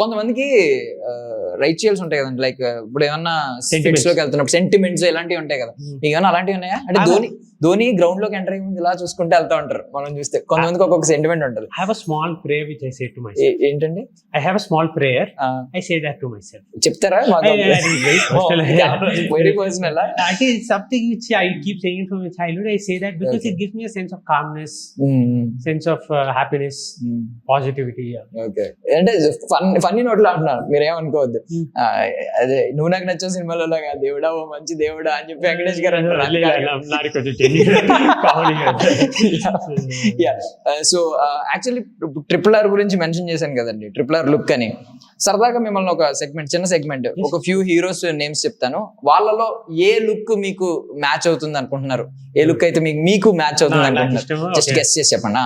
కొంతమందికి రైట్ చేయాల్సి ఉంటాయి కదండి లైక్ ఇప్పుడు ఏమన్నా. సెట్స్లోకి వెళ్తున్నప్పుడు సెంటిమెంట్స్ ఇలాంటివి ఉంటాయి కదా Hmm. ఏమైనా అలాంటివి ఉన్నాయా అంటే ధోని ధోని గ్రౌండ్లోకి ఎంటర్ అయ్యింది ఇలా చూసుకుంటే వెళ్తా ఉంటారు మనం చూస్తే కొంతమందికి ఒక్కొక్క సెంటిమెంట్ ఉంటుంది have a small prayer which I said to my ఏంటండి I have a small prayer I say that to myself చెప్తారా very personal that is something which I keep saying from my childhood I say that because it gives me a sense of calmness sense of happiness positivity okay అంటే funny నోట్లు అంటున్నారు మీరు ఏమనుకోవద్దు అదే నువ్వు నాకు నచ్చిన సినిమాలలో దేవుడా ఓ మంచి దేవుడా అని చెప్పి వెంకటేష్ గారు అంటారు సో యాక్చువల్లీ ట్రిపుల్ ఆర్ గురించి మెన్షన్ చేశాను కదండి. ట్రిపుల్ ఆర్ లుక్ అని. సరదాగా మిమ్మల్ని ఒక సెగ్మెంట్ చిన్న సెగ్మెంట్ ఒక ఫ్యూ హీరోస్ నేమ్స్ చెప్తాను. వాళ్ళలో ఏ లుక్ మీకు మ్యాచ్ అవుతుంది అనుకుంటున్నారు? ఏ లుక్ అయితే మీకు మీకు మ్యాచ్ అవుతుంది అనుకుంటున్నారు? జస్ట్. గెస్ట్ చేసి చెప్పండి.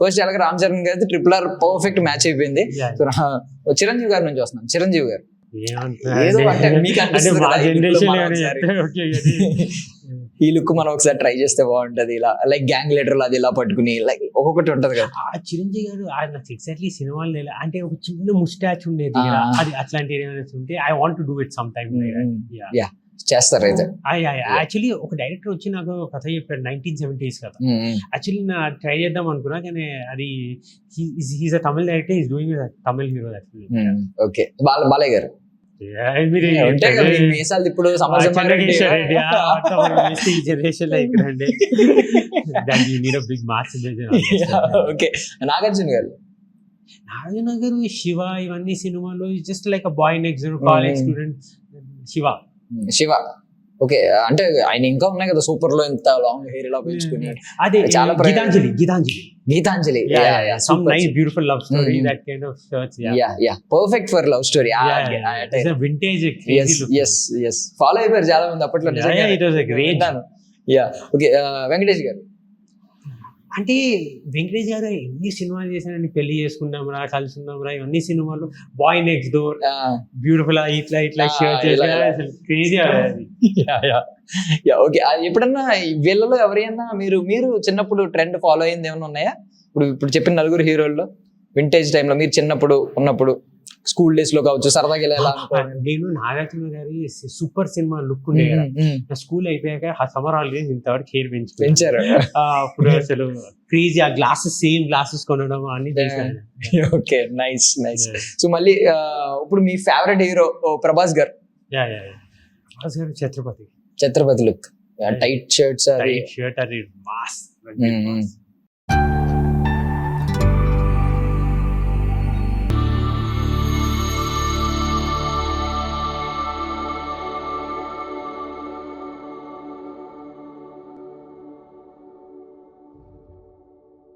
ఫస్ట్ ఎలాగ రామ్ చరణ్ గారి ట్రిపుల్ ఆర్ పర్ఫెక్ట్ మ్యాచ్ అయిపోయింది. చిరంజీవి గారి నుంచి వస్తున్నాం చిరంజీవి గారు. ఏమంటున్నారు? ఏదో అంటే మీకు అనిపిస్తుంది ఈ లుక్ మనం ఒకసారి ట్రై చేస్తే బాగుంటది. ఇలా లైక్ గ్యాంగ్ లీడర్ అది ఇలా పట్టుకుని లైక్ ఒక్కొక్కటి ఉంటది కదా. ఆ చిరంజీవి గారు నాకు ఎగ్జాక్ట్లీ సినిమాలు అంటే ఒక చిన్న ముస్టాచ్ ఉండేది అది అట్లాంటి ఉంటే I want do it some time ya చేస్తారు అయితే. యాక్చువల్లీ ఒక డైరెక్టర్ వచ్చి నాకు కథ చెప్పాడు నైన్టీన్ సెవెంటీస్ కదా యాక్చువల్లీ నా ట్రై చేద్దాం అనుకున్నా కానీ అది he's a Tamil director is doing Tamil hero actually okay Bala Balayya garu. మీసాలు ఇప్పుడు జనరేషన్ ఓకే. నాగార్జున గారు? నాగార్జున గారు శివ ఇవన్నీ సినిమాలు just like a boy next college. Student Shiva. Shiva. Okay అంటే ఆయన ఇంకా ఉన్నాయి కదా సూపర్లో ఎంత లాంగ్ హెయిర్ ఇలా పెంచుకుని. అదే చాలా. Geethanjali Geethanjali. Geethanjali. Beautiful love story. That kind of shirts ya ya perfect for love story vintage yes yes yes follow అయిపోయారు చాలా మంది అప్పట్లో great- యా ఓకే వెంకటేష్ గారు. అంటే వెంకటేష్ గారు ఎన్ని సినిమాలు చేశారని పెళ్ళి చేసుకుందాం రా కలుసుకుందాం రా ఇవన్నీ సినిమాలు. బాయ్ నెక్స్ట్ డోర్ బ్యూటిఫుల్ ఇట్లా ఇట్లా షేర్. క్రేజీ ఓకే ఎప్పుడన్నా వీళ్ళలో ఎవరైనా మీరు మీరు చిన్నప్పుడు ట్రెండ్ ఫాలో అయింది ఏమైనా ఉన్నాయా? ఇప్పుడు ఇప్పుడు చెప్పిన నలుగురు హీరోల్లో వింటేజ్ టైంలో మీరు చిన్నప్పుడు ఉన్నప్పుడు. స్కూల్ డేస్లో కావచ్చు సరదాగా అనుకోవాలి. నేను నాగార్జున గారి సూపర్ సినిమా లుక్ ఉండే కదా. నా స్కూల్ అయిపోయాక ఆ సమ్మర్ హాలిడేస్ ఇంతవరకు హెయిర్ పెంచు పెంచారు? అప్పుడు అసలు క్రేజీ ఆ గ్లాసెస్ సేమ్ గ్లాసెస్ కొనడం అన్ని చేశాను. ఓకే నైస్ నైస్ సో మళ్ళీ ఇప్పుడు మీ ఫేవరెట్ హీరో ప్రభాస్ గారు? Ya ya Prabhas garu Chatrapathi. Chatrapathi look tight shirts tight shirt అది మాస్.